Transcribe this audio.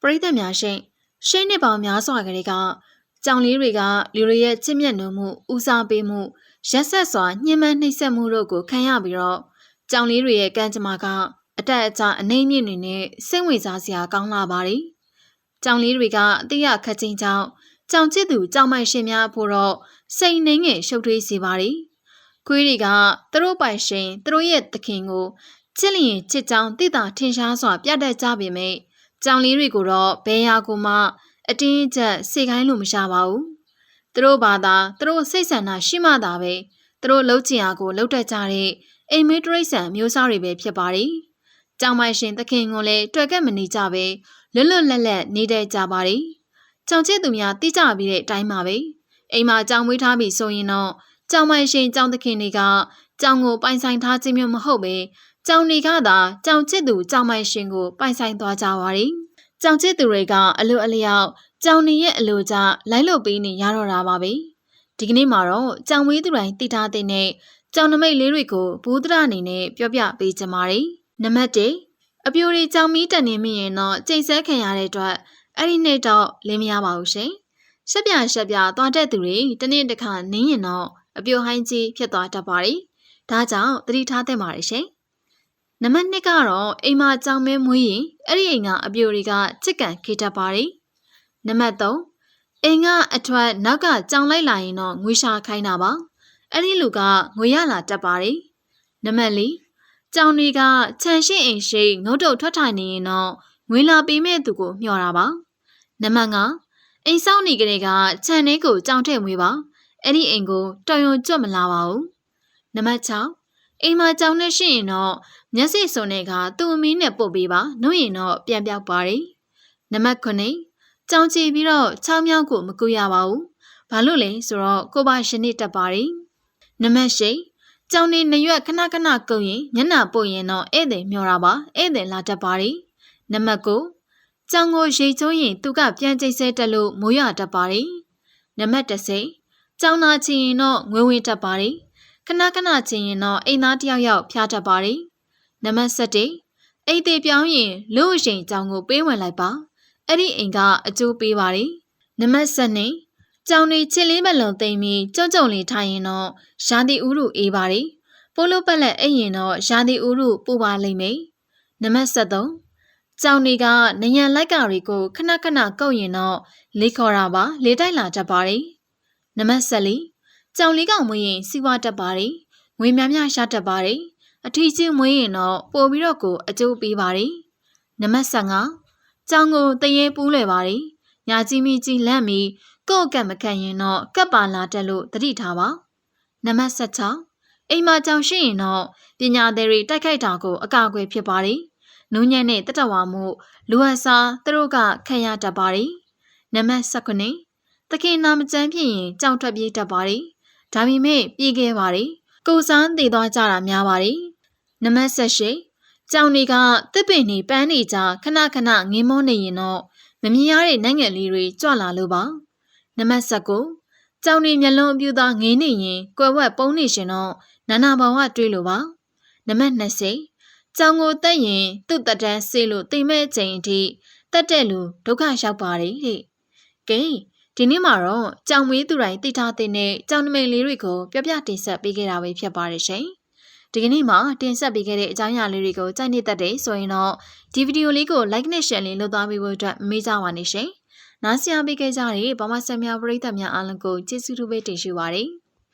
ပရိသတ်များရှင်ရှင်းနှစ်ပေါင်းများစွာကလေးကကြောင်လေးတွေကလူတွေရဲ့ချစ်မြတ်နိုးမှုဦးစားပေးမှုရက်ဆက်စွာညှဉ်းပန်းနှိပ်စက်မှုတို့ကိုခံရပြီးတော့ကြောင်လေးတွေရဲ့ကံကြမ္မာကအတက်အကျအနှိမ့်မြင့်နေနဲ့စိတ်ဝင်စားစရာကောင်းလာပါတယ်။ကြောင်လေးတွေကအတိအခက်ချင်းကြောင့်ကြောင်ချစ်သူကြောင်မိုက်ရှင်များဖို့တော့စိတ်နှင်းငယ်ရှုပ်ထွေးစေပါတယ်။ခွေးတွေကသူတို့ပိုင်ရှင်သူတို့ရဲ့သခင်ကိုချစ်လျင်ချစ်ကြောင်တိတာထင်ရှားစွာပြတတ်ကြပေမယ့် ကြောင်လေးတွေကိုတော့ဘယ်ဟာကိုမှအတင်းအကျပ်စေခိုင်းလို့မရှာပါဘူး။သူတို့ဘာသာသူတို့စိတ်ဆန္ဒရှိမှသာပဲသူတို့လှုပ်ချင်အားကိုလှုပ်တတ်ကြတဲ့အိမ်မေးတရိษံမျိုးစားတွေပဲဖြစ်ပါတယ်။ကြောင်မိုင်ရှင်သခင်ကလည်းတွေ့ကက်မနေကြပဲလွတ်လွတ်လပ်လပ်နေတတ်ကြပါတယ်။ကြောင်ချစ်သူများတိကျပြီးတဲ့အတိုင်းပါပဲ။အိမ်မှာကြောင်မွေးထားပြီဆိုရင်တော့ကြောင်မိုင်ရှင်ကြောင်သခင်တွေကကြောင်ကိုပိုင်ဆိုင်ထားခြင်းမျိုးမဟုတ်ပဲ ကြောင်တွေကသာကြောင်ချစ်သူကြောင်မိုင်ရှင်ကိုပိုင်ဆိုင်သွားကြပါတယ်။ကြောင်ချစ်သူတွေကအလိုအလျောက်ကြောင်နေရဲ့အလိုကြလိုက်လို့ပေးနေရတော့တာပါပဲ။ဒီကနေ့မှာတော့ကြောင်ဝေးသူတိုင်းတည်ထားတဲ့နဲ့ကြောင်နမိတ်လေးတွေကိုဘူးဒရအနေနဲ့ပြောပြပေးကြပါမယ်။နံပါတ်1အပြိုတွေကြောင်မီးတန်နေမိရင်တော့ကျိတ်ဆဲခံရတဲ့အတွက်အဲ့ဒီနေ့တော့လင်းမရပါဘူးရှင်။ရှက်ပြရှက်ပြသွားတဲ့သူတွေတနေ့တစ်ခါနင်းရင်တော့အပြိုဟိုင်းကြီးဖြစ်သွားတတ်ပါတယ်။ဒါကြောင့်သတိထားသင့်ပါတယ်ရှင်။ နံပါတ်2ကတော့အိမ်မှာကြောင်မဲမွေးရင်အဲ့ဒီအိမ်ကအပြိုတွေကချစ်ကန်ခေတတ်ပါတယ်။နံပါတ်3အိမ်ကအထွတ်နောက်ကကြောင်လိုက်လာရင်တော့ငွေရှာခိုင်းတာပါ။အဲ့ဒီလူကငွေရလာတတ်ပါတယ်။နံပါတ်4ကြောင်တွေကခြံရှိအိမ်ရှိငုတ်တုတ်ထွက်ထိုင်နေရင်တော့ငွေလာပေးမဲ့သူကိုမျှော်တာပါ။နံပါတ်5အိမ်ဆောင်နေကလေးကခြံထဲကိုကြောင်ထည့်မွေးပါ။အဲ့ဒီအိမ်ကိုတော်ရုံကြွမလာပါဘူး။နံပါတ်6 အိမ်မှာကြောင်နဲ့ရှိရင်တော့မျက်စိစုံတွေကသူ့အမီးနဲ့ပုတ်ပေးပါ။နှုတ်ရင်တော့ပြန်ပြောက်ပါတယ်။နံပါတ်9ကြောင်ချီပြီးတော့ချောင်းမြောင်းကိုမကူရပါဘူး။ဘာလို့လဲဆိုတော့ကိုပါရှင်နေတက်ပါတယ်။နံပါတ်10ကြောင်နေနရွက်ခဏခဏကုံရင်ညနာပုတ်ရင်တော့ဧည့်သည်မျောတာပါဧည့်သည်လာတတ်ပါတယ်နံပါတ်9ကြောင်ကိုရေချိုးရင်သူကပြန်ကျိတ်ဆဲတက်လို့မိုးရတတ်ပါတယ်နံပါတ်10ကြောင်နာချင်ရင်တော့ငွေဝင်တတ်ပါတယ် ခဏခဏချင်ရင်တော့အိမ်သားတယောက်ယောက်ဖျားတတ်ပါတယ်နံပါတ်7အိမ်သေးပြောင်းရင်လူ့အရှင်ကြောင်ကိုပေးဝင်လိုက်ပါအဲ့ဒီအိမ်ကအကျိုးပေးပါတယ်နံပါတ်7ကြောင်နေချစ်လေးမလုံသိမ့်ပြီးကြုံကြုံလေးထိုင်ရင်တော့ရာသီဥတုအေးပါတယ်။ပိုးလို့ပက်လက်အိပ်ရင်တော့ရာသီဥတုပူပါလိမ့်မယ်။နံပါတ်73ကြောင်တွေကနယံလိုက်ကတွေကိုခဏခဏကုတ်ရင်တော့လေးခေါ်တာပါလေးတိုက်လာတတ်ပါတယ်။နံပါတ်74 ကြောင်လေးကောင်မွေးရင်စီးပွားတတ်ပါတယ်။ငွေများများရှာတတ်ပါတယ်။အထီးချင်းမွေးရင်တော့ပို့ပြီးတော့ကိုအကျိုးပေးပါတယ်။နံပါတ်75ကြောင်ကိုတရေပူးလွယ်ပါတယ်။ညာကြီးမိကြီးလန့်ပြီးကိုယ့်ကံမခံရင်တော့ကပ်ပါလာတက်လို့တတိထားပါနံပါတ်16အိမ်မှာကြောင်ရှိရင်တော့ပညာသည်တွေတိုက်ခိုက်တာကိုအကာအကွယ်ဖြစ်ပါတယ်နုံညံ့တဲ့တတဝါမှုလူဟန်စာသူတို့ကခံရတတ်ပါတယ်နံပါတ်19သခင်နာမကျန်းဖြစ်ရင်ကြောင်ထွက်ပြေးတတ်ပါတယ် ဒါပေမဲ့ပြေးခဲ့ပါတယ်ကိုစန်းတည်သွားကြတာများပါတယ်နံပါတ်18ကြောင်တွေကတစ်ပင်နေပန်းနေကြခဏခဏငင်းမောနေရင်တော့မမြင်ရတဲ့နိုင်ငံလေးတွေကြွလာလို့ပါနံပါတ်19ကြောင်နေမျက်လုံးအပြူသားငင်းနေရင်ကွယ်ဝက်ပုံးနေရှင်တော့နာနာဘောင်ကတွေးလို့ပါနံပါတ်20ကြောင်ကိုတက်ရင်သူ့တက်တန်းဆေးလို့တိမ်မဲ့ချိန်အထိတက်တဲ့လူဒုက္ခရောက်ပါတယ်တဲ့ကဲ ဒီနေ့မှာတော့ကြောင်မွေးသူတိုင်းသိထားတဲ့ကြောင်နမိတ်လေးတွေကိုပြပြတင်ဆက်ပေးခဲ့တာပဲဖြစ်ပါတယ်ရှင်ဒီကနေ့မှာတင်ဆက်ပေးခဲ့တဲ့အကြောင်းအရာလေးတွေကိုကြိုက်နေတတ်တယ်ဆိုရင်တော့ဒီဗီဒီယိုလေးကို like နဲ့ share လေးလုပ်သွားပေးဖို့အတွက်မေးကြပါနေရှင်။နားဆင်ပေးခဲ့ကြတဲ့ဗမာဆက်များပရိသတ်များအားလုံးကိုကျေးဇူးတူပဲတင်ရှိပါရစေ။